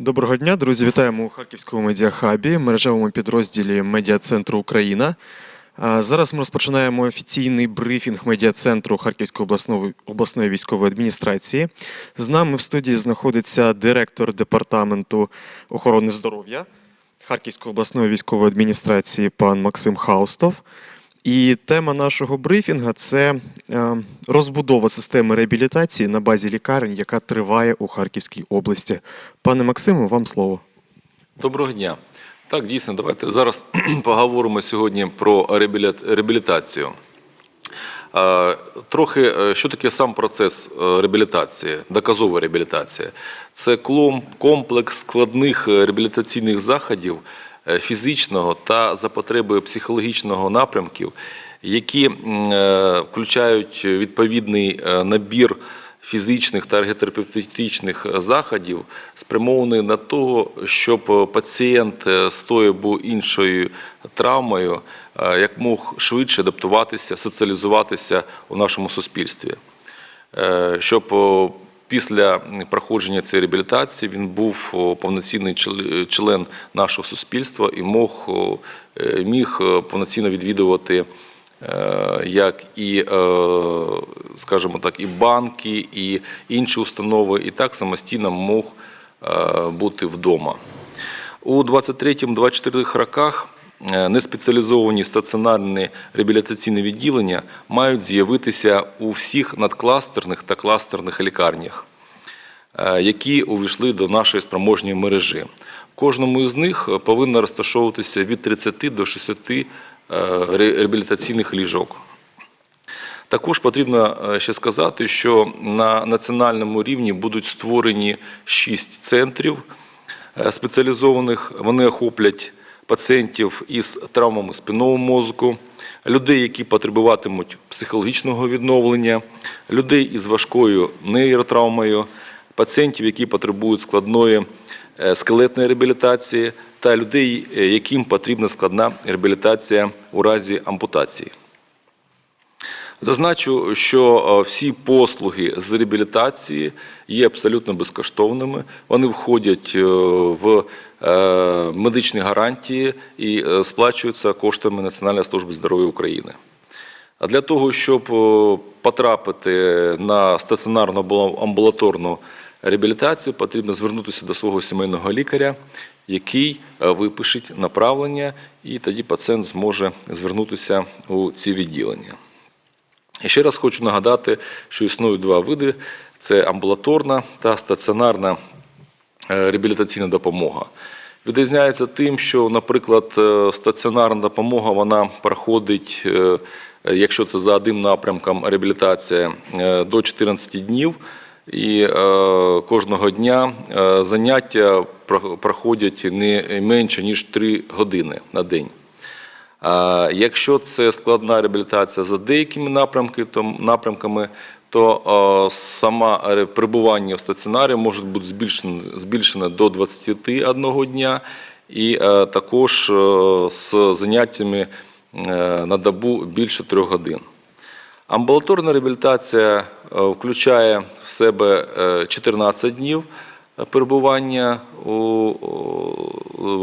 Доброго дня, друзі. Вітаємо у Харківському медіахабі, мережевому підрозділі Медіа-центру Україна. Зараз ми розпочинаємо офіційний брифінг медіа-центру Харківської обласної, обласної військової адміністрації. З нами в студії знаходиться директор департаменту охорони здоров'я Харківської обласної військової адміністрації пан Максим Хаустов. І тема нашого брифінга це е, розбудова системи реабілітації на базі лікарень, яка триває у Харківській області. Пане Максиму, вам слово. Доброго дня. Так, дійсно, давайте зараз поговоримо сьогодні про реабілі- реабілітацію. Е, Трохи, е, що таке сам процес реабілітації, доказова реабілітація? Це комплекс складних реабілітаційних заходів фізичного та за потребою психологічного напрямків, які е, включають відповідний е, набір фізичних та ерготерапевтичних заходів, спрямований на те, щоб пацієнт е, з тою або іншою травмою е, як мог швидше адаптуватися, соціалізуватися у нашому суспільстві. Е, Щоб після проходження цієї реабілітації він був повноцінний чл- член нашого суспільства і мог, е, міг е, повноцінно відвідувати е, як і, скажімо так, і банки, і інші установи, і так самостійно мог бути вдома. У 23-24 роках неспеціалізовані стаціонарні реабілітаційні відділення мають з'явитися у всіх надкластерних та кластерних лікарнях, е, які увійшли до нашої спроможної мережі. Кожному із них е, повинно розташовуватися від 30 до 60 е, реабілітаційних ліжок. Також потрібно е, ще сказати, що на національному рівні будуть створені шість центрів е, спеціалізованих. Вони охоплять пацієнтів із травмами спинного мозку, людей, які потребуватимуть психологічного відновлення, людей із важкою нейротравмою, пацієнтів, які потребують складної е, скелетної реабілітації, та людей, е, яким потрібна складна реабілітація у разі ампутації. Зазначу, що е, всі послуги з реабілітації є абсолютно безкоштовними. Вони входять е, в е, медичні гарантії і сплачуються коштами Національної служби здоров'я України. А для того, щоб потрапити на стаціонарну або амбулаторну реабілітацію, потрібно звернутися до свого сімейного лікаря, який випишеть направлення, і тоді пацієнт зможе звернутися у ці відділення. І ще раз хочу нагадати, що існують два види: це амбулаторна та стаціонарна е, реабілітаційна допомога. Відрізняється тим, що, наприклад, е, стаціонарна допомога вона проходить, е, якщо це за одним напрямком реабілітація, до 14 днів. І кожного дня заняття проходять не менше ніж 3 години на день. Якщо це складна реабілітація за деякими напрямки, то, напрямками, то сама перебування в стаціонарі може бути збільшено, збільшено до 21 дня, і е, також е, з заняттями е, на добу більше 3 годин. Амбулаторна реабілітація включає в себе е, 14 днів перебування у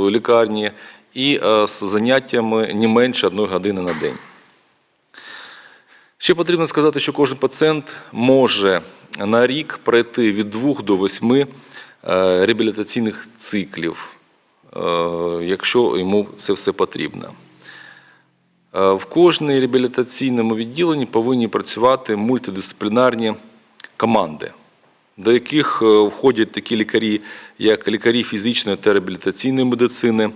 лікарні і е, з заняттями не менше одної години на день. Ще потрібно сказати, що кожен пацієнт може на рік пройти від 2 до 8 е, реабілітаційних циклів, е, якщо йому це все потрібно. В кожній реабілітаційному відділенні повинні працювати мультидисциплінарні команди, до яких входять такі лікарі, як лікарі фізичної та реабілітаційної медицини,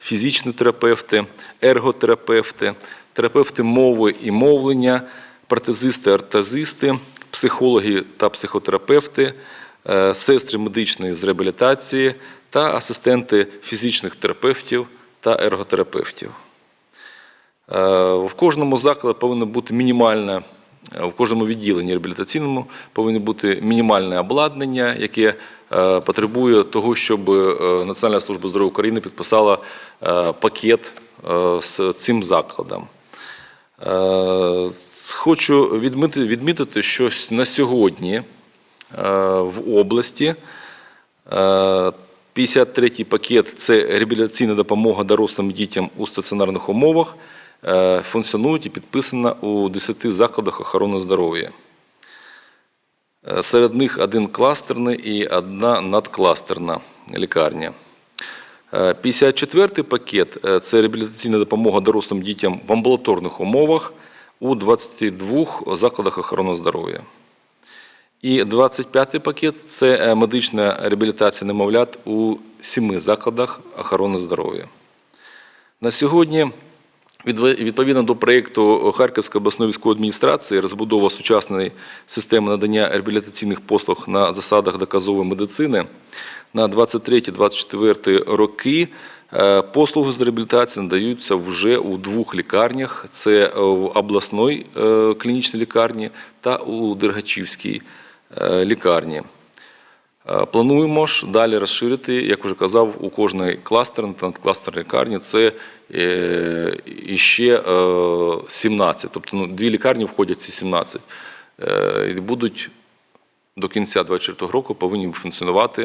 фізичні терапевти, ерготерапевти, терапевти мови і мовлення, протезисти, ортезисти, психологи та психотерапевти, е, сестри медичної з реабілітації та асистенти фізичних терапевтів та ерготерапевтів. Е, В кожному закладі повинно бути мінімальне, е, в кожному відділенні реабілітаційному повинно бути мінімальне обладнання, яке потребує того, щоб е, Національна служба здоров'я України підписала е, пакет е, з цим закладом. Е, Хочу відмітити, що на сьогодні е, в області е, 53-й пакет це реабілітаційна допомога дорослим дітям у стаціонарних умовах. Е, Функціонують і підписана у 10 закладах охорони здоров'я. Е, Серед них один кластерний і одна надкластерна лікарня. Е, 54-й пакет е, це реабілітаційна допомога дорослим дітям в амбулаторних умовах у 22 закладах охорони здоров'я. І 25-й пакет це е, медична реабілітація немовлят у 7 закладах охорони здоров'я. На сьогодні, відповідно до проєкту Харківської обласної військової адміністрації, розбудова сучасної системи надання реабілітаційних послуг на засадах доказової медицини на 23-24 роки е, послуги з реабілітації надаються вже у двох лікарнях: це в обласної е, клінічній лікарні та у Дергачівській е, лікарні. Е, Плануємо ж далі розширити, як вже казав, у кожної кластерної та надкластерної лікарні це е, іще е, 17. Тобто ну, дві лікарні входять ці 17. Е, І будуть до кінця 2024 року повинні функціонувати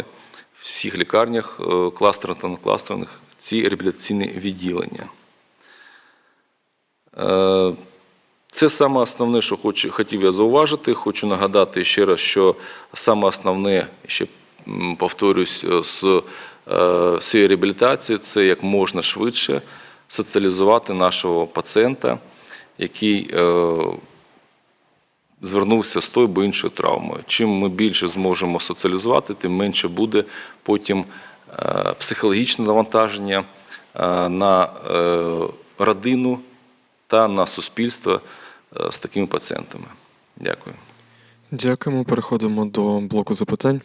в всіх лікарнях е, кластерних та надкластерних ці реабілітаційні відділення. Це саме основне, що хочу, хотів я зауважити. Хочу нагадати ще раз, що саме основне, ще повторюсь, е, з е, цієї реабілітації це як можна швидше соціалізувати нашого пацієнта, який е, звернувся з тою або іншою травмою. Чим ми більше зможемо соціалізувати, тим менше буде потім психологічне навантаження на родину та на суспільство з такими пацієнтами. Дякую. Дякуємо. Переходимо до блоку запитань.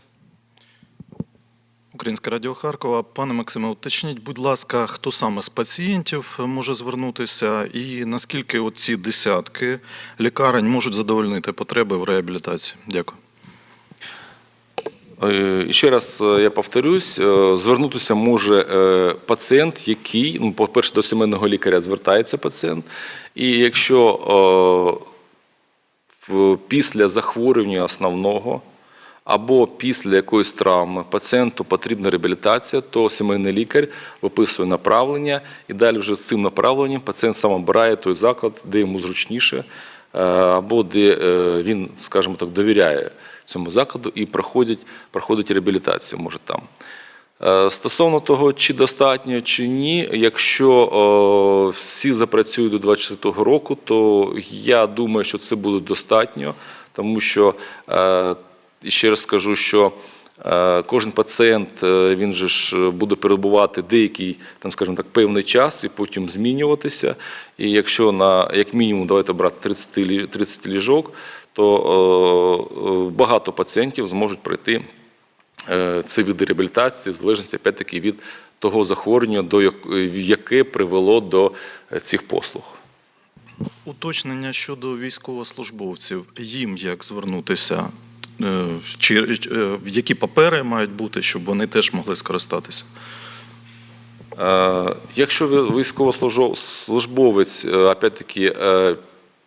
Українське радіо Харкова. Пане Максиме, уточніть, будь ласка, хто саме з пацієнтів може звернутися, і наскільки оці десятки лікарень можуть задовольнити потреби в реабілітації? Дякую. Е, І ще раз е, я повторюсь, е, звернутися може пацієнт, який, ну, по-перше, до сімейного лікаря звертається пацієнт, і якщо після захворювання основного або після якоїсь травми пацієнту потрібна реабілітація, то сімейний лікар виписує направлення, і далі вже з цим направленням пацієнт сам обирає той заклад, де йому зручніше, або де він, скажімо так, довіряє цьому закладу і проходить, проходить реабілітацію, може там. Е, Стосовно того, чи достатньо, чи ні, якщо о, всі запрацюють до 2024 року, то я думаю, що це буде достатньо, тому що е, ще раз скажу, що е, кожен пацієнт він же ж буде перебувати деякий, там, скажімо так, певний час і потім змінюватися. І якщо на як мінімум давайте брати 30, 30 ліжок, то е, е, багато пацієнтів зможуть пройти е, це від реабілітації, в залежності опять-таки від того захворювання, до яке привело до цих послуг. Уточнення щодо військовослужбовців. Їм як звернутися? Чи які папери мають бути, щоб вони теж могли скористатися? Якщо військовослужбовець, опять-таки,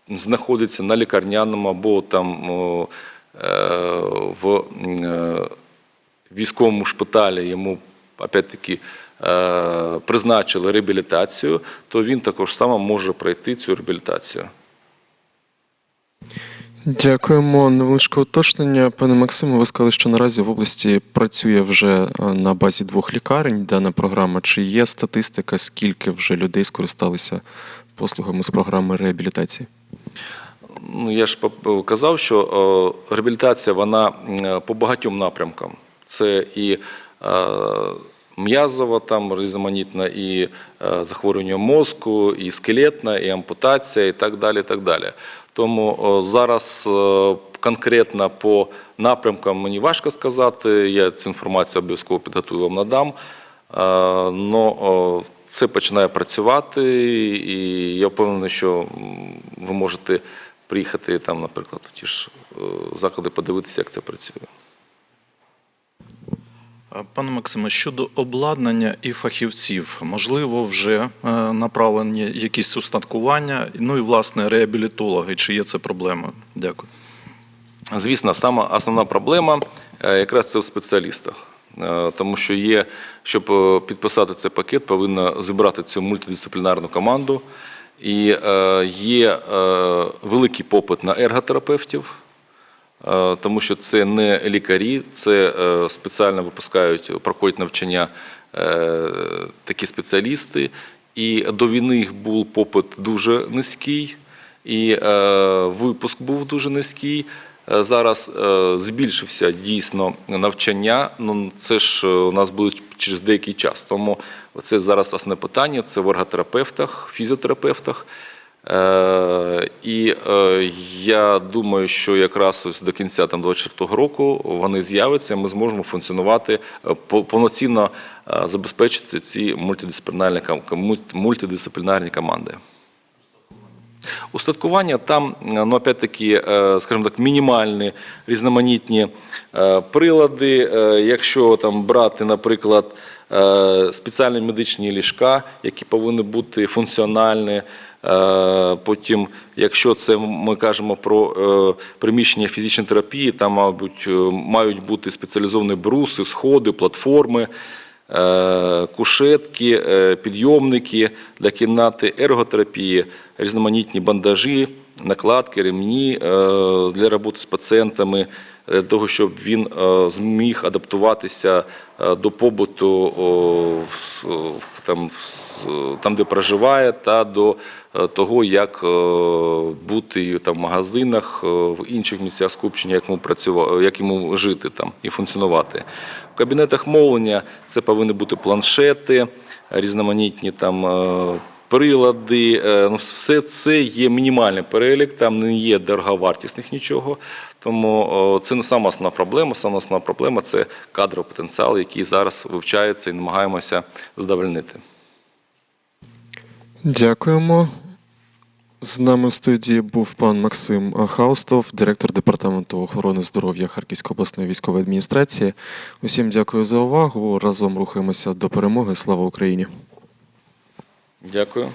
знаходиться на лікарняному або там е, в е, військовому шпиталі, йому опять-таки е, призначили реабілітацію, то він також само може пройти цю реабілітацію. Дякуємо. Невеличке уточнення. Пане Максиме, ви сказали, що наразі в області працює вже на базі двох лікарень дана програма. Чи є статистика, скільки вже людей скористалися послугами з програми реабілітації? Ну, я ж казав, що е, реабілітація вона по багатьом напрямкам. Це і е, м'язова, там різноманітна, і е, захворювання мозку, і скелетна, і ампутація, і так далі. Так далі. Тому е, зараз е, конкретно по напрямкам мені важко сказати. Я цю інформацію обов'язково підготую вам надам. Але це починає працювати, і я впевнений, що ви можете приїхати там, наприклад, у ті ж е, заклади, подивитися, як це працює. Пане Максиме, щодо обладнання і фахівців, можливо, вже е, направлені якісь устаткування, ну і власне реабілітологи, чи є це проблемою? Дякую. Звісно, сама основна проблема е, якраз це в спеціалістах. Е, Тому що є, щоб е, підписати цей пакет, повинна зібрати цю мультидисциплінарну команду. І е, є великий попит на ерготерапевтів, тому що це не лікарі, це спеціально випускають, проходять навчання такі спеціалісти. І до війни їх був попит дуже низький, і випуск був дуже низький. Е, Зараз е, збільшився дійсно навчання. Ну це ж е, у нас буде через деякий час. Тому це зараз основне питання: це в ерготерапевтах, фізіотерапевтах. І я думаю, що якраз ось до кінця там 24 року вони з'являться, ми зможемо функціонувати по- повноцінно забезпечити ці мультидисциплінарні мультидисциплінарні команди. Устаткування там, е, ну, опять-таки, е, скажімо так, мінімальні різноманітні е, прилади. Якщо там брати, наприклад, спеціальні медичні ліжка, які повинні бути функціональні. Потім, якщо це ми кажемо про приміщення фізичної терапії, там, мабуть, мають бути спеціалізовані бруси, сходи, платформи кушетки, е, підйомники для кімнати ерготерапії, різноманітні бандажі, накладки, ремні е, для роботи з пацієнтами, е, для того, щоб він е, зміг адаптуватися е, до побуту там, де проживає, та до е, того, як е, бути там, в магазинах, е, в інших місцях скупчення, як йому працювати, як йому жити там і функціонувати. В кабінетах мовлення це повинні бути планшети, різноманітні там. е, Прилади, е, ну все це є мінімальний перелік, там не є дороговартісних нічого. Тому це не сама основна проблема. Сама основна проблема це кадровий потенціал, який зараз вивчається і намагаємося задовольнити. Дякуємо. З нами в студії був пан Максим Хаустов, директор департаменту охорони здоров'я Харківської обласної військової адміністрації. Усім дякую за увагу. Разом рухаємося до перемоги. Слава Україні! Дякую.